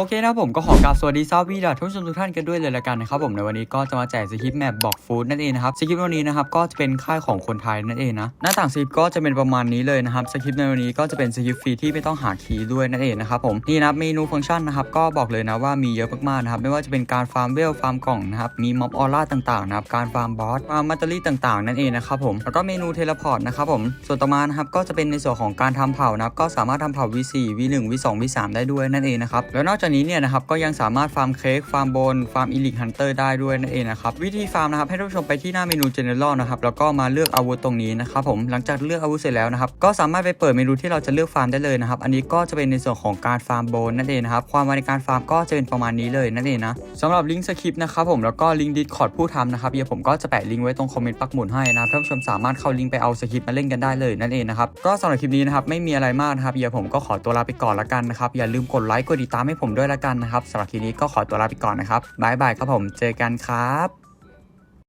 โอเคนะครับผมก็ขอกราบสวัสดีซาวีดาทุกชมทุกท่านกันด้วยเลยละกันนะครับผมในวันนี้ก็จะมาแจกสคริปต์แมปบอกฟู้ดนั่นเองนะครับสคริปต์วันนี้นะครับก็จะเป็นค่ายของคนไทยนั่นเองนะหน้าต่างสคริปต์ก็จะเป็นประมาณนี้เลยนะครับสคริปต์ในวันนี้ก็จะเป็นสคริปต์ฟรีที่ไม่ต้องหาคีย์ด้วยนั่นเองนะครับผมนี่นะเมนูฟังก์ชันนะครับก็บอกเลยนะว่ามีเยอะมากๆนะครับไม่ว่าจะเป็นการฟาร์มเวลฟาร์มกล่องนะครับมีม็อบออร่าต่างๆนะครับการฟาร์มบอสฟาร์มมัตเตอรี่ต่างๆนั่นเองนะครับผมแล้วก็เมนูเทเลพอร์ตนะครับผมส่วนต่อมานะครับก็จะเป็นในส่วนของการทำเผ่านะครับก็สามารถทำเผ่า V4 V1 V2 V3 ได้ด้วยนั่นเองนะครับแล้วนอกจากนี้เนี่ยนะครับก็ยังสามารถฟาร์มเค้กฟาร์มโบนฟาร์มอีลิกฮันเตอร์ได้ด้วยนั่นเองนะครับวิธีฟาร์มนะครับให้ท่านผู้ชมไปที่หน้าเมนู General นะครับแล้วก็มาเลือกอาวุธตรงนี้นะครับผมหลังจากเลือกอาวุธเสร็จแล้วนะครับก็สามารถไปเปิดเมนูที่เราจะเลือกฟาร์มได้เลยนะครับอันนี้ก็จะเป็นในส่วนของการฟาร์มโบนนั่นเองนะครับความไวในการฟาร์มก็จะเป็นประมาณนี้เลยนั่นเองนะสำหรับลิงก์สคริปต์นะครับผมแล้วก็ลิงก์ดิสคอร์ดผู้ทำนะครับเดี๋ยวผมก็จะแปะลิงก์ไว้ตรงคอมเมนต์ปักหมุดให้นะครับท่านผู้ชมสามารถเข้าลิงก์ไปเอาสคริปต์มาเล่นกันได้เลยนั่นเองนะครับก็สำหรับคลิปนี้นะครับไม่มีอะไรมากนะครับเดี๋ยวผมก็ขอตัวลาไปก่อนละกันนะครับอย่าลืมกดไลค์กดติดตามให้ผมด้วยละกันนะครับสำหรับคลิปนี้ก็ขอตัวลาไปก่อนนะครับบายบายครับผมเจอกันครับ